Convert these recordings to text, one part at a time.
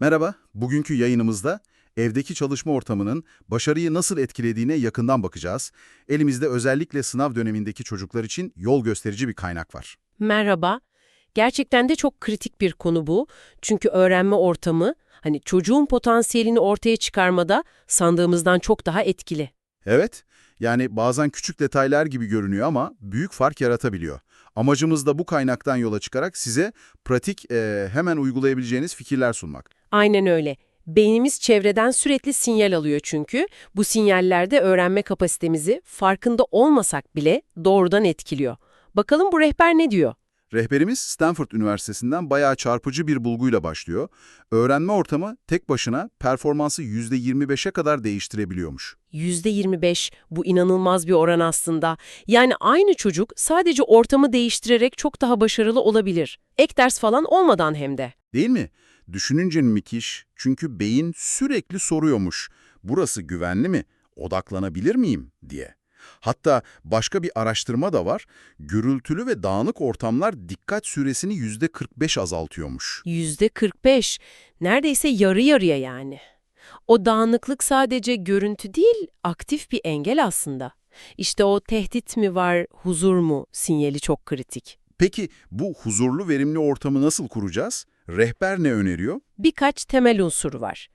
Merhaba, bugünkü yayınımızda evdeki çalışma ortamının başarıyı nasıl etkilediğine yakından bakacağız. Elimizde özellikle sınav dönemindeki çocuklar için yol gösterici bir kaynak var. Merhaba. Gerçekten de çok kritik bir konu bu. Çünkü öğrenme ortamı, hani çocuğun potansiyelini ortaya çıkarmada sandığımızdan çok daha etkili. Evet, yani bazen küçük detaylar gibi görünüyor ama büyük fark yaratabiliyor. Amacımız da bu kaynaktan yola çıkarak size pratik, eee, hemen uygulayabileceğiniz fikirler sunmak. Aynen öyle. Beynimiz çevreden sürekli sinyal alıyor çünkü. Bu sinyaller de öğrenme kapasitemizi farkında olmasak bile doğrudan etkiliyor. Bakalım bu rehber ne diyor? Rehberimiz Stanford Üniversitesi'nden bayağı çarpıcı bir bulguyla başlıyor. Öğrenme ortamı tek başına performansı %25'e kadar değiştirebiliyormuş. %25 bu inanılmaz bir oran aslında. Yani aynı çocuk sadece ortamı değiştirerek çok daha başarılı olabilir. Ek ders falan olmadan hem de. Değil mi? Düşününce müthiş. Çünkü beyin sürekli soruyormuş. Burası güvenli mi? Odaklanabilir miyim? diye. Hatta başka bir araştırma da var. Gürültülü ve dağınık ortamlar dikkat süresini %45 azaltıyormuş. %45. Neredeyse yarı yarıya yani. O dağınıklık sadece görüntü değil, aktif bir engel aslında. İşte o tehdit mi var, huzur mu sinyali çok kritik. Peki bu huzurlu verimli ortamı nasıl kuracağız? Rehber ne öneriyor? Birkaç temel unsur var.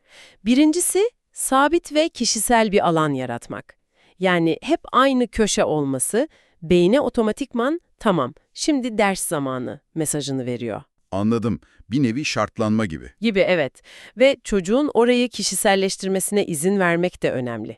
Birincisi, sabit ve kişisel bir alan yaratmak. Yani hep aynı köşe olması, beyne otomatikman tamam, şimdi ders zamanı mesajını veriyor. Anladım. Bir nevi şartlanma gibi. Gibi evet. Ve çocuğun orayı kişiselleştirmesine izin vermek de önemli.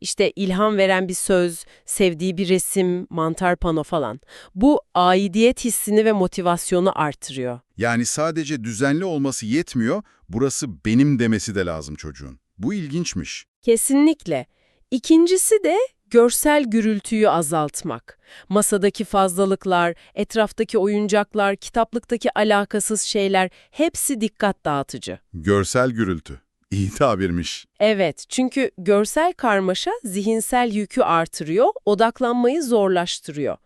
İşte ilham veren bir söz, sevdiği bir resim, mantar pano falan. Bu aidiyet hissini ve motivasyonu artırıyor. Yani sadece düzenli olması yetmiyor, burası benim demesi de lazım çocuğun. Bu ilginçmiş. Kesinlikle. İkincisi de görsel gürültüyü azaltmak. Masadaki fazlalıklar, etraftaki oyuncaklar, kitaplıktaki alakasız şeyler hepsi dikkat dağıtıcı. Görsel gürültü. İyi tabirmiş. Evet, çünkü görsel karmaşa zihinsel yükü artırıyor, odaklanmayı zorlaştırıyor.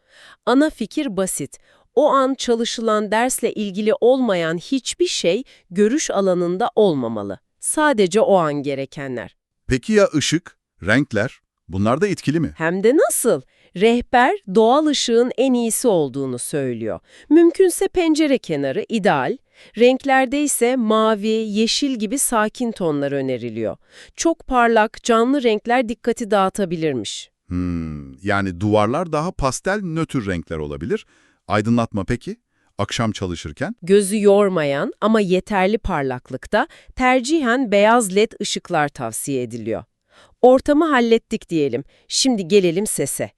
Ana fikir basit. O an çalışılan dersle ilgili olmayan hiçbir şey görüş alanında olmamalı. Sadece o an gerekenler. Peki ya ışık, renkler? Bunlar da etkili mi? Hem de nasıl? Rehber doğal ışığın en iyisi olduğunu söylüyor. Mümkünse pencere kenarı ideal. Renklerde ise mavi, yeşil gibi sakin tonlar öneriliyor. Çok parlak, canlı renkler dikkati dağıtabilirmiş. Hmm, yani duvarlar daha pastel, nötr renkler olabilir. Aydınlatma peki? Akşam çalışırken? Gözü yormayan ama yeterli parlaklıkta tercihen beyaz led ışıklar tavsiye ediliyor. Ortamı hallettik diyelim. Şimdi gelelim sese.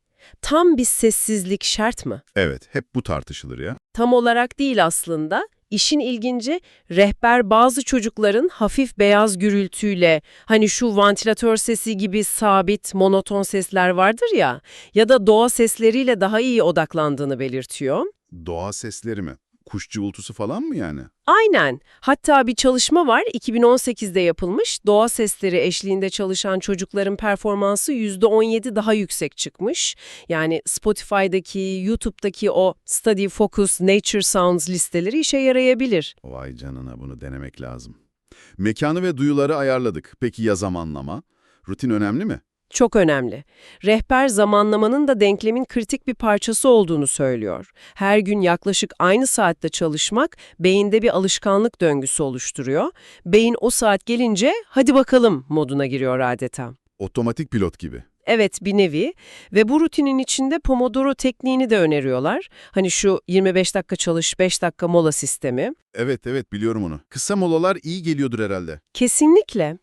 Tam bir sessizlik şart mı? Evet, hep bu tartışılır ya. Tam olarak değil aslında. İşin ilginci, rehber bazı çocukların hafif beyaz gürültüyle, hani şu vantilatör sesi gibi sabit, monoton sesler vardır ya, ya da doğa sesleriyle daha iyi odaklandığını belirtiyor. Doğa sesleri mi? Kuş cıvıltısı falan mı yani? Aynen. Hatta bir çalışma var, 2018'de yapılmış. Doğa sesleri eşliğinde çalışan çocukların performansı %17 daha yüksek çıkmış. Yani Spotify'daki, YouTube'daki o Study Focus Nature Sounds listeleri işe yarayabilir. Vay canına bunu denemek lazım. Mekanı ve duyuları ayarladık. Peki ya zamanlama? Rutin önemli mi? Çok önemli. Rehber zamanlamanın da denklemin kritik bir parçası olduğunu söylüyor. Her gün yaklaşık aynı saatte çalışmak beyinde bir alışkanlık döngüsü oluşturuyor. Beyin o saat gelince hadi bakalım moduna giriyor adeta. Otomatik pilot gibi. Evet bir nevi ve bu rutinin içinde Pomodoro tekniğini de öneriyorlar. Hani şu 25 dakika çalış 5 dakika mola sistemi. Evet evet biliyorum onu. Kısa molalar iyi geliyordur herhalde. Kesinlikle.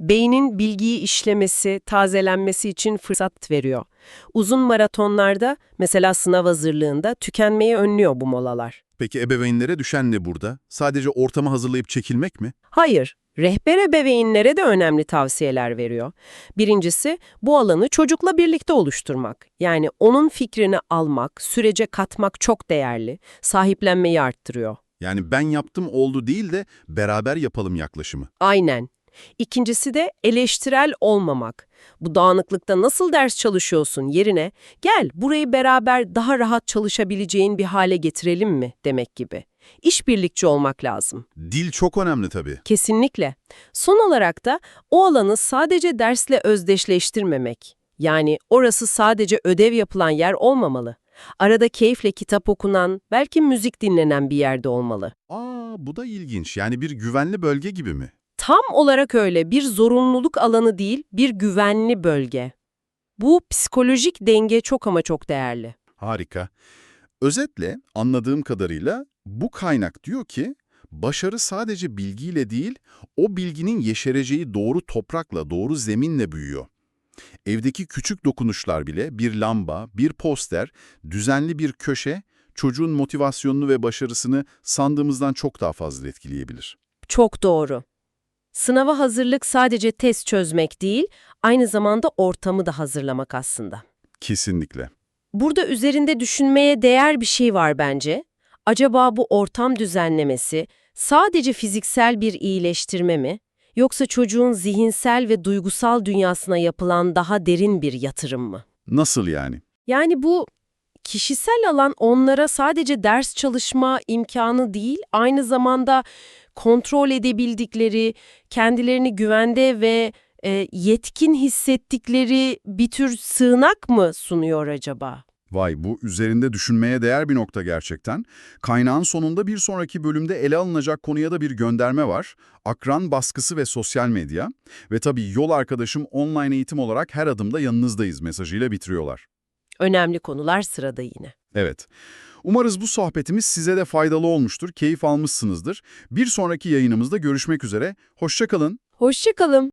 Beynin bilgiyi işlemesi, tazelenmesi için fırsat veriyor. Uzun maratonlarda, mesela sınav hazırlığında tükenmeyi önlüyor bu molalar. Peki ebeveynlere düşen ne burada? Sadece ortamı hazırlayıp çekilmek mi? Hayır, rehber ebeveynlere de önemli tavsiyeler veriyor. Birincisi, bu alanı çocukla birlikte oluşturmak. Yani onun fikrini almak, sürece katmak çok değerli, sahiplenmeyi arttırıyor. Yani ben yaptım oldu değil de beraber yapalım yaklaşımı. Aynen. İkincisi de eleştirel olmamak. Bu dağınıklıkta nasıl ders çalışıyorsun yerine gel burayı beraber daha rahat çalışabileceğin bir hale getirelim mi demek gibi. İşbirlikçi olmak lazım. Dil çok önemli tabii. Kesinlikle. Son olarak da o alanı sadece dersle özdeşleştirmemek. Yani orası sadece ödev yapılan yer olmamalı. Arada keyifle kitap okunan, belki müzik dinlenen bir yerde olmalı. Aa, bu da ilginç. Yani bir güvenli bölge gibi mi? Tam olarak öyle bir zorunluluk alanı değil, bir güvenli bölge. Bu psikolojik denge çok ama çok değerli. Harika. Özetle anladığım kadarıyla bu kaynak diyor ki başarı sadece bilgiyle değil, o bilginin yeşereceği doğru toprakla, doğru zeminle büyüyor. Evdeki küçük dokunuşlar bile bir lamba, bir poster, düzenli bir köşe çocuğun motivasyonunu ve başarısını sandığımızdan çok daha fazla etkileyebilir. Çok doğru. Sınava hazırlık sadece test çözmek değil, aynı zamanda ortamı da hazırlamak aslında. Kesinlikle. Burada üzerinde düşünmeye değer bir şey var bence. Acaba bu ortam düzenlemesi sadece fiziksel bir iyileştirme mi? Yoksa çocuğun zihinsel ve duygusal dünyasına yapılan daha derin bir yatırım mı? Nasıl yani? Yani bu kişisel alan onlara sadece ders çalışma imkanı değil, aynı zamanda kontrol edebildikleri, kendilerini güvende ve e, yetkin hissettikleri bir tür sığınak mı sunuyor acaba? Vay bu üzerinde düşünmeye değer bir nokta gerçekten. Kaynağın sonunda bir sonraki bölümde ele alınacak konuya da bir gönderme var. Akran baskısı ve sosyal medya. Ve tabii yol arkadaşım online eğitim olarak her adımda yanınızdayız mesajıyla bitiriyorlar. Önemli konular sırada yine. Evet. Umarız bu sohbetimiz size de faydalı olmuştur, keyif almışsınızdır. Bir sonraki yayınımızda görüşmek üzere. Hoşçakalın. Hoşçakalın.